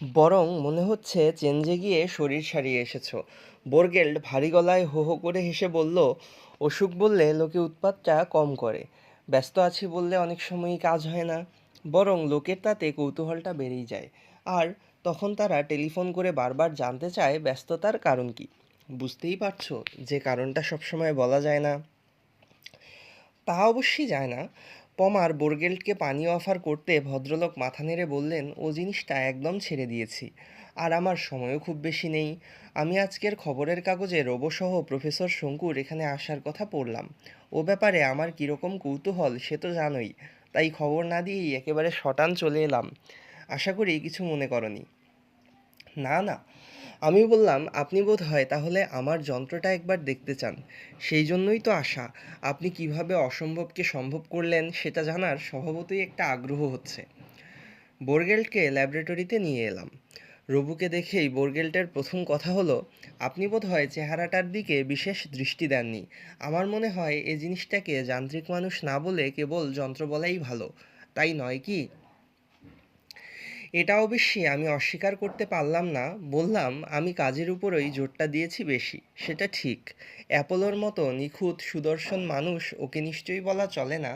বরং মনে হচ্ছে চেঞ্জে গিয়ে শরীর সারিয়ে এসেছ। বোরগেল্ড ভারী গলায় হো হো করে হেসে বলল, অসুখ বললে লোকে উৎপাতটা কম করে। ব্যস্ত আছি বললে অনেক সময়ই কাজ হয় না। বরং লোকের তাতে কৌতূহলটা বেড়েই যায়। আর তখন তারা টেলিফোন করে বারবার জানতে চায় ব্যস্ততার কারণ কি। বুঝতেই পারছ যে কারণটা সবসময় বলা যায় না। তা অবশ্যই যায় না। পমার বোরগেল্ডকে পানি অফার করতে ভদ্রলোক মাথা নেড়ে বললেন, ও জিনিসটা একদম ছেড়ে দিয়েছি, আর আমার সময়ও খুব বেশি নেই। আমি আজকের খবরের কাগজে রোবসহ প্রফেসর শঙ্কুর এখানে আসার কথা পড়লাম। ও ব্যাপারে আমার কীরকম কৌতূহল সে তো জানোই, তাই খবর না দিয়েই একেবারে শটান চলে এলাম। আশা করি কিছু মনে করনি। না না আমি বললাম, আপনি বোধ হয় তাহলে আমার যন্ত্রটা একবার দেখতে চান। সেই জন্যই তো আশা। আপনি কীভাবে অসম্ভবকে সম্ভব করলেন সেটা জানার স্বভাবতই একটা আগ্রহ হচ্ছে। বোরগেল্টকে ল্যাবরেটরিতে নিয়ে এলাম। রবুকে দেখেই বোরগেল্টের প্রথম কথা হলো, আপনি বোধ হয় চেহারাটার দিকে বিশেষ দৃষ্টি দেননি। আমার মনে হয় এই জিনিসটাকে যান্ত্রিক মানুষ না বলে কেবল যন্ত্র বলাই ভালো। তাই নয় কি? এটা অবশ্যই আমি অস্বীকার করতে পারলাম না। বললাম, আমি কাজের উপরই জোরটা দিয়েছি বেশি। সেটা ঠিক। অ্যাপোলোর মতো নিখুঁত সুদর্শন মানুষ ওকে নিশ্চয়ই বলা চলে না।